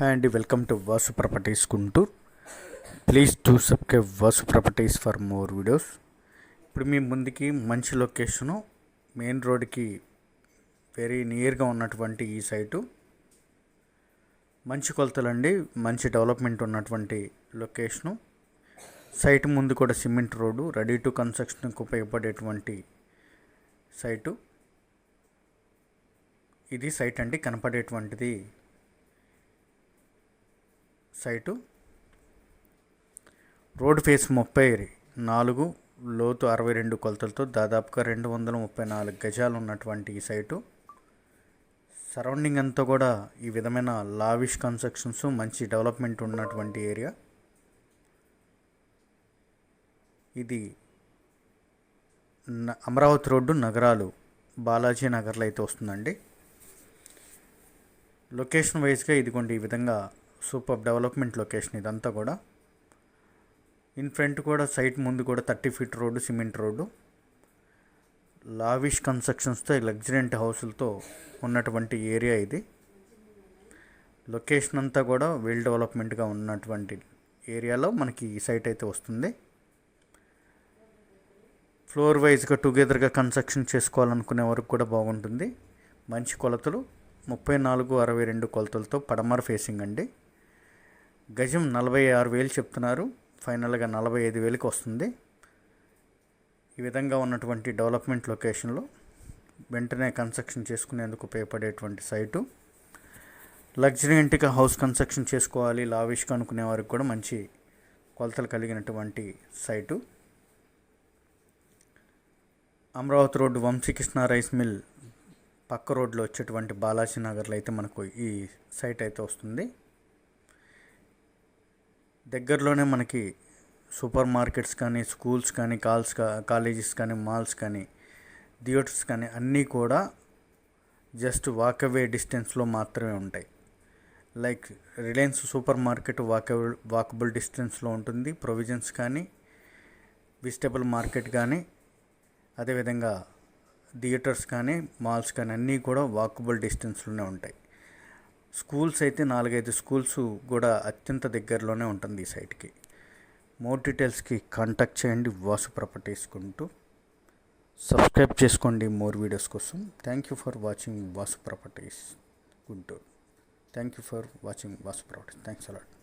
Hi అండి welcome to Vasu properties Guntur. Please to subscribe Vasu properties for more videos. ఇప్పుడు మీ ముందుకి మంచి లొకేషను మెయిన్ రోడ్కి వెరీ నియర్గా ఉన్నటువంటి ఈ సైటు. మంచి కొలతలండి మంచి డెవలప్మెంట్ ఉన్నటువంటి లొకేషను. సైట్ ముందు కూడా సిమెంట్ రోడ్డు రెడీ టు కన్స్ట్రక్షన్కి ఉపయోగపడేటువంటి సైటు. ఇది సైట్ అండి కనపడేటువంటిది. సైటు. రోడ్ ఫేస్ ముప్పై నాలుగు లోతు అరవై రెండు కొలతలతో దాదాపుగా రెండు వందల ముప్పై నాలుగు గజాలు ఉన్నటువంటి ఈ సైటు. సరౌండింగ్ అంతా కూడా ఈ విధమైన లావిష్ కన్స్ట్రక్షన్స్ మంచి డెవలప్మెంట్ ఉన్నటువంటి ఏరియా. ఇది న- అమరావతి రోడ్డు నగరాలు బాలాజీ నగర్లో అయితే వస్తుందండి. లొకేషన్ వైజ్గా ఇదిగోండి ఈ విధంగా సూపర్ డెవలప్మెంట్ లొకేషన్ ఇదంతా కూడా. ఇన్ ఫ్రంట్ కూడా సైట్ ముందు కూడా thirty feet road cement road. Lavish కన్స్ట్రక్షన్స్తో luxuriant హౌసులతో ఉన్నటువంటి ఏరియా ఇది. లొకేషన్ అంతా కూడా వెల్ డెవలప్మెంట్గా ఉన్నటువంటి ఏరియాలో మనకి ఈ సైట్ అయితే వస్తుంది. ఫ్లోర్ వైజ్గా టుగెదర్గా కన్స్ట్రక్షన్ చేసుకోవాలనుకునే వరకు కూడా బాగుంటుంది. మంచి కొలతలు ముప్పై నాలుగు అరవై రెండు కొలతలతో పడమర ఫేసింగ్ అండి. గజం నలభై ఆరు వేలు చెప్తున్నారు. ఫైనల్గా నలభై ఐదు వేలకు వస్తుంది. ఈ విధంగా ఉన్నటువంటి డెవలప్మెంట్ లొకేషన్లో వెంటనే కన్స్ట్రక్షన్ చేసుకునేందుకు ఉపయోగపడేటువంటి సైటు. లగ్జరీ ఇంటికి హౌస్ కన్స్ట్రక్షన్ చేసుకోవాలి లావిష్గా అనుకునే వారికి కూడా మంచి కొలతలు కలిగినటువంటి site. Amaravati road Vamsikrishna rice mill పక్క రోడ్లో వచ్చేటువంటి బాలాజీ నగర్లో అయితే మనకు ఈ సైట్ అయితే వస్తుంది. దగ్గరలోనే మనకి సూపర్ మార్కెట్స్ కానీ స్కూల్స్ కానీ కాల్స్ కాలేజెస్ కానీ మాల్స్ కానీ థియేటర్స్ కానీ అన్నీ కూడా జస్ట్ వాకవే డిస్టెన్స్లో మాత్రమే ఉంటాయి. Like Reliance super market walkable walkable డిస్టెన్స్లో ఉంటుంది. ప్రొవిజన్స్ కానీ వెజిటబుల్ మార్కెట్ కానీ అదేవిధంగా థియేటర్స్ కానీ మాల్స్ కానీ అన్నీ కూడా వాకబుల్ డిస్టెన్స్లోనే ఉంటాయి. స్కూల్స్ అయితే నాలుగైదు స్కూల్స్ కూడా అత్యంత దగ్గరలోనే ఉంటుంది ఈ సైట్కి. మోర్ డీటెయిల్స్కి కాంటాక్ట్ చేయండి వాసు ప్రాపర్టీస్ కొంటూ సబ్స్క్రైబ్ చేసుకోండి మోర్ వీడియోస్ కోసం. Thank you for watching Vasu properties Guntur thank you for watching Vasu properties thanks a lot